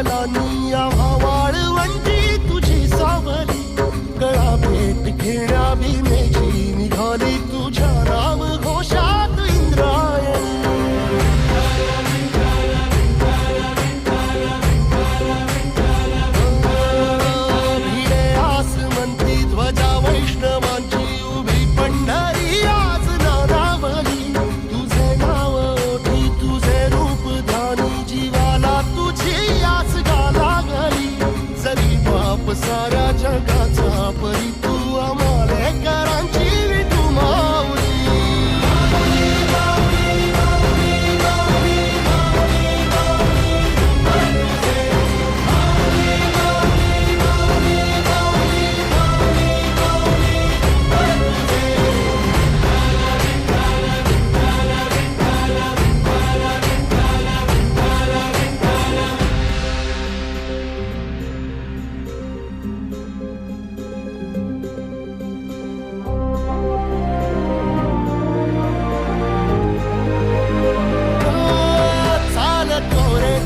আমলা নিয়া ভাও raja ka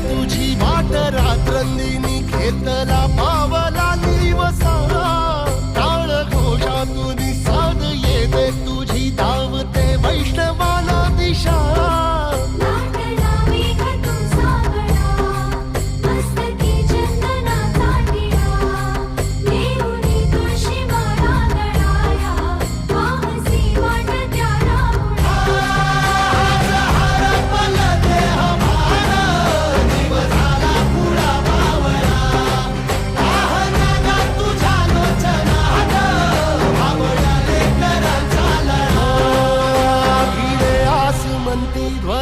तुझी वाट रात्र तिने घेतला.